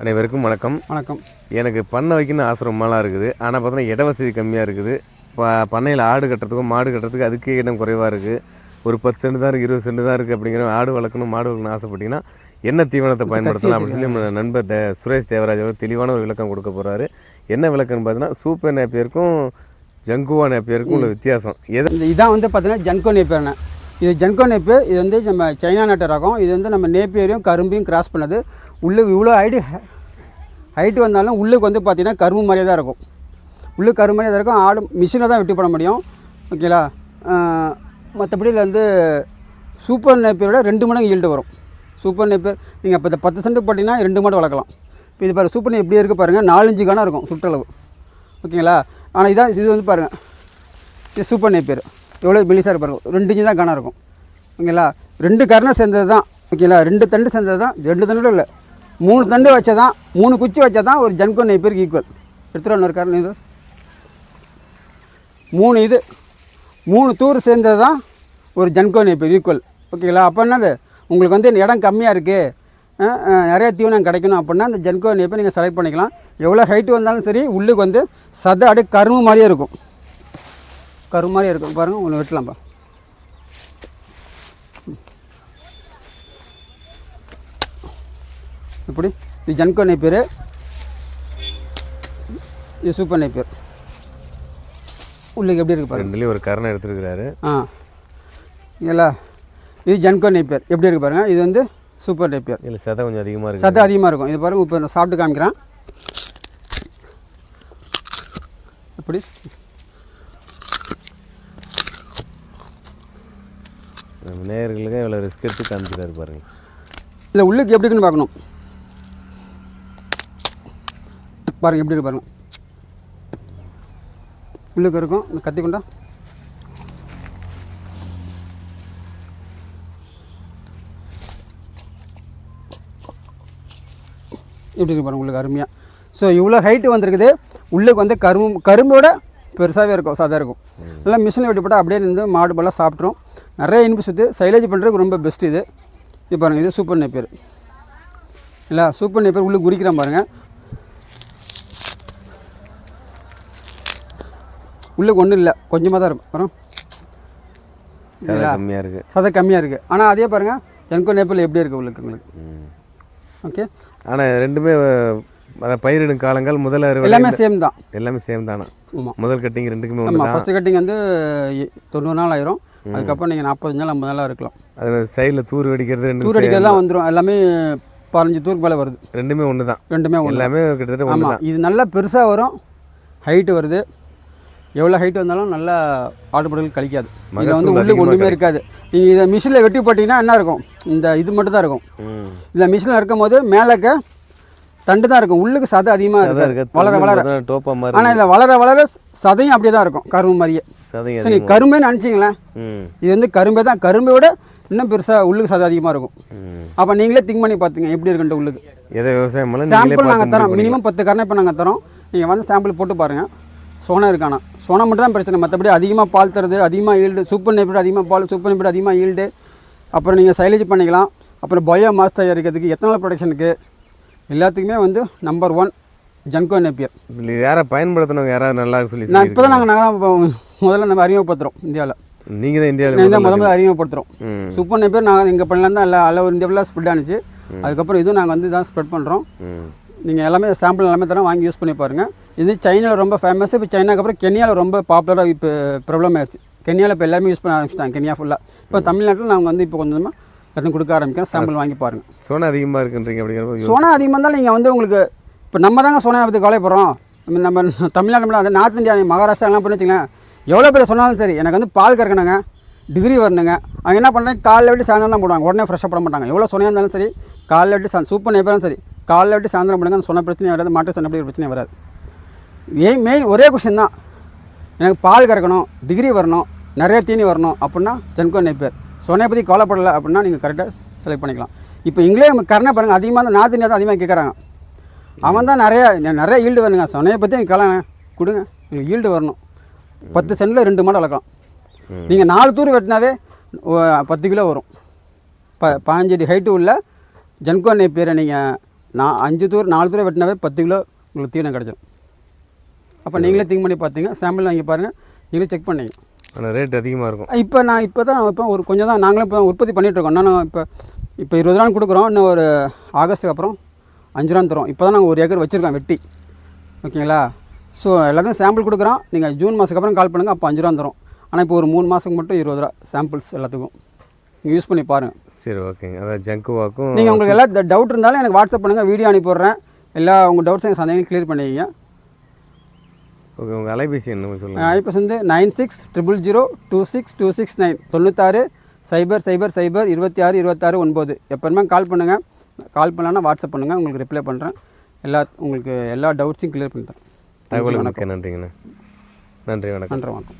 அனைவருக்கும் வணக்கம். வணக்கம். எனக்கு பண்ணை வைக்கணும்னு ஆசை ரொம்பலாம் இருக்குது. ஆனால் பார்த்தீங்கன்னா இட வசதி கம்மியாக இருக்குது. இப்போ பண்ணையில் ஆடு கட்டுறதுக்கும் மாடு கட்டுறதுக்கு அதுக்கே இடம் குறைவாக இருக்குது ஒரு பத்து சென்ட் தான் இருக்குது இருபது சென்ட் தான் இருக்குது அப்படிங்கிற ஆடு வளர்க்கணும் மாடு வளர்க்கணும் ஆசைப்பட்டீங்கன்னா என்ன தீவனத்தை பயன்படுத்தலாம் அப்படின்னு சொல்லி நம்ம நண்பர் தே சுரேஷ் தேவராஜ் அவர் தெளிவான ஒரு விளக்கம் கொடுக்க போகிறாரு என்ன விளக்கம்னு பார்த்தீங்கன்னா சூப்பர் நேப்பியருக்கும் ஜங்குவா நேப்பியருக்கும் உள்ள வித்தியாசம். எதை? இதான் வந்து பார்த்தீங்கன்னா ஜன்கோ நேப்பியர்னு இது ஜன்கோ நேப்பியர் இது வந்து நம்ம சைனா நாட்டு ரகம். இது வந்து நம்ம நேப்பியரையும் கரும்பையும் கிராஸ் பண்ணது. உள்ளே இவ்வளோ ஹைட்டு ஹைட்டு வந்தாலும் உள்ளுக்கு வந்து பார்த்தீங்கன்னா கரும்பு மாதிரியே தான் இருக்கும். உள்ளு கரும்பு மாதிரியே தான் இருக்கும். ஆடு மிஷினை தான் வெட்டி போட முடியும். ஓகேங்களா மற்றபடி இதில் வந்து சூப்பர் நேப்பியரோட ரெண்டு மடங்கு ஈல்டு வரும். சூப்பர் நேப்பியர் நீங்கள் இப்போ இந்த பத்து சென்ட் போட்டிங்கன்னா ரெண்டு மாடு வளர்க்கலாம். இப்போ இது பாருங்கள் சூப்பர் நெய் எப்படி இருக்குது பாருங்கள் நாலஞ்சு கணம் இருக்கும் சுற்றளவு. ஓகேங்களா ஆனால் இதான் இது வந்து பாருங்கள் இது சூப்பர் நேப்பியர் எவ்வளோ மெலிசாக இருப்பாருங்க ரெண்டு இஞ்சி தான் கணம் இருக்கும். ஓகேங்களா ரெண்டு கரணம் சேர்ந்தது தான் ஓகேங்களா ரெண்டு தண்டு சேர்ந்தது தான் ரெண்டு தண்டு இல்லை. மூணு தண்டு வச்சா தான் மூணு குச்சி வச்சா தான் ஒரு ஜன்கோ பேருக்கு ஈக்குவல் எடுத்துகிட்டு இன்னொரு இது. மூணு இது. மூணு தூர் சேர்ந்தது தான் ஒரு ஜன்கோ பேர் ஈக்குவல் ஓகேங்களா? அப்போ என்னது? உங்களுக்கு வந்து இடம் கம்மியாக இருக்குது நிறைய தீவனம் கிடைக்கணும் அப்படின்னா அந்த ஜென்கோ நெய்ப்பை நீங்கள் செலக்ட் பண்ணிக்கலாம். எவ்வளோ ஹைட்டு வந்தாலும் சரி உள்ளுக்கு வந்து சத அடி கரும்பு மாதிரியே இருக்கும். கரும்பு மாதிரியே இருக்கும். பாருங்கள் ஒன்று வெட்டலாம்ப்பா இப்படி. இது ஜன்கோ நெப்பேர் இது சூப்பர் நெப்பேர் உள்ளுக்கு எப்படி இருக்கு பாருங்க. ரெண்டுலேயும் ஒரு கரணை எடுத்துருக்கிறாரு. ஆ. இல்லை இது ஜன்கோ நெப்பேர் எப்படி இருக்கு பாருங்க. இது வந்து சூப்பர் நெப்பேர் இதில் சதை கொஞ்சம் அதிகமாக இருக்குது சத்து அதிகமாக இருக்கும். இது பாருங்க இப்போ சாப்பிட்டு காமிக்கிறேன். நம்ம நேயர்களுக்கு இவ்வளோ ரிஸ்க் எடுத்து காமிக்கிறாரு பாருங்க. இல்லை உள்ளுக்கு எப்படி இருக்குன்னு பார்க்கணும். பாருங்கள் எப்படி இருக்கு உள்ளுக்கு இருக்கும். இந்த கத்தி கொண்டா. எப்படி இருக்கு பாருங்கள் உள்ளுக்கு அருமையாக ஸோ இவ்வளோ ஹைட்டு வந்திருக்குது. உள்ளுக்கு வந்து கரும்பு கரும்போட பெருசாகவே இருக்கும் சாதா இருக்கும். நல்லா மிஷினில் வெட்டிப்பட்டால் அப்படியே நின்று மாடு பல்லாம் சாப்பிட்ரும் நிறைய இனிப்பு சுற்று சைலேஜ் பண்ணுறதுக்கு ரொம்ப பெஸ்ட் இது. இது பாருங்கள் இது சூப்பர் நெப்பேர் இல்லை சூப்பர் நெப்பேர் உள்ளே குறிக்கிறான் பாருங்கள் உள்ளுக்கு ஒன்றும் இல்லை. கொஞ்சமாக தான் இருக்கும். அப்புறம் சதை கம்மியாக இருக்குது சதை கம்மியாக இருக்குது ஆனால் அதே பாருங்கள் ஜன்கோ நேப்பிள் எப்படி இருக்குது உங்களுக்கு உங்களுக்கு? ஓகே ஆனால் ரெண்டுமே பயிரிடும் காலங்கள் முதல் அறுவடை எல்லாமே சேம் தான். எல்லாமே சேம் தானா? முதல் கட்டிங் ரெண்டுக்குமே ஒன்று ஆமாம் ஃபஸ்ட்டு கட்டிங் வந்து தொண்ணூறு நாள் ஆயிரும். அதுக்கப்புறம் நீங்கள் நாற்பது நாள் ஐம்பது நாளாக இருக்கலாம். அது சைடில் தூர் வெடிக்கிறது ரெண்டு தூர் அடிக்கிறதுலாம் வந்துடும் எல்லாமே பதினஞ்சு தூருக்கு மேலே வருது. ரெண்டுமே ஒன்று தான் ரெண்டுமே ஒன்று எல்லாமே கிட்டத்தட்ட ஆமாம் இது நல்லா பெருசாக வரும். ஹைட்டு வருது. எவ்வளோ ஹைட் வந்தாலும் நல்லா ஆடுபடுகள் கழிக்காது. இதில் வந்து உள்ளுக்கு ஒன்றுமே இருக்காது. நீங்கள் இதை மிஷினில் வெட்டி போட்டிங்கன்னா என்ன இருக்கும்? இந்த இது மட்டும் தான் இருக்கும். இந்த மிஷினில் இருக்கும் போது மேலேக்க தண்டு தான் இருக்கும். உள்ளுக்கு சதை அதிகமாக சதை இருக்காது. இருக்கு வளர வளர. ஆனால் இதில் வளர வளர சதையும் அப்படியே தான் இருக்கும். கரும்பு மாதிரியே. சரி நீங்கள் கரும்பே நினச்சிங்களேன் இது வந்து கரும்பே தான். கரும்பை விட இன்னும் பெருசாக உள்ளுக்கு சதை அதிகமாக இருக்கும். அப்போ நீங்களே திங்க் பண்ணி பார்த்துங்க எப்படி இருக்குன்ட்டு உள்ளுக்கு. எதை விவசாயம் சாம்பிள் நாங்கள் தரோம். மினிமம் பத்து கரணை இப்போ நாங்கள் தரோம். நீங்கள் வந்து சாம்பிள் போட்டு பாருங்கள் சோனம் இருக்கானா? சோனம் மட்டும் தான் பிரச்சனை. மற்றபடி அதிகமாக பால் தருது அதிகமாக ஈல்டு சூப்பர் நெப்பிட் அதிகமாக பால் சூப்பர் நெப்பிட் அதிகமாக ஈல்டு அப்புறம் நீங்கள் சைலேஜ் பண்ணிக்கலாம். அப்புறம் பயோ மாஸ் தயாரிக்கிறதுக்கு எத்தனால் ப்ரொடக்ஷனுக்கு எல்லாத்துக்குமே வந்து நம்பர் ஒன் ஜன்கோ நெப்பியர் இது யாரை பயன்படுத்தினவங்க யாராவது நல்லா சொல்லி நான் இப்போ தான் நாங்கள் நாங்கள் முதல்ல நம்ம அறிமுகப்படுத்துகிறோம் இந்தியாவில். நீங்கள் தான் இந்தியாவில் இந்த முத முதல்ல அறிமுகப்படுத்துகிறோம் சூப்பர் நெப்பியர் நாங்கள் எங்கள் பண்ணலாம் தான் எல்லா ஒரு இந்தியாவில் ஸ்ப்ரெட் ஆனிச்சு. அதுக்கப்புறம் இதுவும் நாங்கள் வந்து தான் ஸ்ப்ரெட் பண்ணுறோம் நீங்கள் எல்லாமே சாம்பிள் எல்லாமே தரோம் வாங்கி யூஸ் பண்ணி பாருங்கள் இது சைனாவில் ரொம்ப ஃபேமஸ் இப்போ சைனாக்கு அப்புறம் கென்யாவில் ரொம்ப பாப்புலராக இப்போ ப்ராப்ளம் ஆயிடுச்சு. கென்யாவில் இப்போ எல்லாருமே யூஸ் பண்ண ஆரம்பிச்சிட்டாங்க கென்யா ஃபுல்லாக இப்போ தமிழ்நாட்டில் நாங்கள் வந்து இப்போ கொஞ்சமாக எல்லாத்தையும் கொடுக்க ஆரம்பிக்கிறோம். சாம்பிள் வாங்கி பாருங்கள் சோனா அதிகமாக இருக்குன்றீங்க அப்படிங்கிறப்ப சோனா அதிகமாக இருந்தாலும் நீங்கள் வந்து உங்களுக்கு இப்போ நம்ம தாங்க சோனா பற்றி கவலைப்படுறோம். நம்ம நம்ம தமிழ்நாடு அது நார்த் இந்தியா மகாராஷ்டிராலாம் பண்ணி வச்சுங்களேன் எவ்வளோ பேர் சொன்னாலும் சரி எனக்கு வந்து பால் கறக்கணுங்க டிகிரி வரணுங்க. அவங்க என்ன பண்ணுறாங்க காலைல விட்டு சாயந்தரம் தான் போடுவாங்க. உடனே ஃப்ரெஷ்ஷாக போட மாட்டாங்க. எவ்வளோ சொன்னால் இருந்தாலும் சரி காலைல விட்டு சூப்பர் நேப்பரும் சரி காலைல விட்டு சாயந்தரம் அந்த சொன்ன பிரச்சனையும் வராது மாட்டு சொன்ன பிரச்சனையும் வராது. ஏன் மெயின் ஒரே கொஷின் தான். எனக்கு பால் கறக்கணும் டிகிரி வரணும் நிறைய தீனி வரணும் அப்படின்னா ஜென்கோ நேப்பேர் சொன்னையை பற்றி கவலைப்படலை அப்படின்னா நீங்கள் கரெக்டாக செலக்ட் பண்ணிக்கலாம். இப்போ இங்களே கரணை பாருங்கள் அதிகமாக தான் நார்த் இந்தியா தான் அதிகமாக கேட்குறாங்க அவன் தான் நிறைய நிறைய ஈல்டு வேணுங்க. சொன்னையை பற்றி எனக்கு கலங்க கொடுங்க எனக்கு ஈல்டு வரணும். பத்து சென்டில் ரெண்டு மாடு வளர்க்கலாம். நீங்கள் நாலு தூர் வெட்டினாவே பத்து கிலோ வரும். ப பாஞ்சு அடி ஹைட்டு உள்ள ஜன்கோ நேப்பியரை நீங்கள் நான் அஞ்சு தூர் நாலு தூரம் வெட்டினாவே பத்து கிலோ உங்களுக்கு தீவனம் கிடச்சிடும் அப்போ நீங்களே திங்க் பண்ணி பார்த்தீங்க சாம்பிள் வாங்கி பாருங்கள் நீங்களே செக் பண்ணீங்க. ஆனால் ரேட் அதிகமாக இருக்கும். இப்போ நான் இப்போ தான் இப்போ ஒரு கொஞ்சம் தான் நாங்களும் இப்போ உற்பத்தி பண்ணிட்டு இருக்கோம். இன்னும் இப்போ இப்போ இருபது ரூபா கொடுக்குறோம். இன்னும் ஒரு ஆகஸ்ட்டுக்கு அப்புறம் அஞ்சு ரூபா தரோம் இப்போ தான் நாங்கள் ஒரு ஏக்கர் வச்சுருக்கோம் வெட்டி. ஓகேங்களா? ஸோ எல்லாத்தையும் சாம்பிள் கொடுக்குறோம். நீங்கள் ஜூன் மாதத்துக்கு அப்புறம் கால் பண்ணுங்கள் அப்போ அஞ்சு ரூபா தரும். ஆனால் இப்போ ஒரு மூணு மாதத்துக்கு மட்டும் இருபது ரூபா சாம்பிள்ஸ் எல்லாத்துக்கும். நீங்கள் யூஸ் பண்ணி பாருங்கள் சரி ஓகேங்க அதான் ஜங்குவாக்கும் நீங்கள் உங்களுக்கு எல்லா டவுட் இருந்தாலும் எனக்கு வாட்ஸ்அப் பண்ணுங்கள் வீடியோ அனுப்பிடுறேன் எல்லா உங்கள் டவுட்ஸும் எனக்கு சந்தேகம் கிளியர் பண்ணிக்கிங்க. ஓகே உங்கள் அலைபேசி என்ன சொல்லுங்கள் இப்போ வந்து nine six triple zero two six two six nine. தொண்ணூத்தாறு சைபர் சைபர் சைபர் இருபத்தி ஆறு இருபத்தாறு ஒன்பது. எப்போதுமே கால் பண்ணுங்கள் கால் பண்ணலான்னா வாட்ஸ்அப் பண்ணுங்கள் உங்களுக்கு ரிப்ளை பண்ணுறேன் எல்லா உங்களுக்கு எல்லா டவுட்ஸையும் கிளியர் பண்ணிட்டேன் தகவலுக்கு மிக்க நன்றிங்கண்ணா. நன்றி வணக்கம். நன்றி வணக்கம்.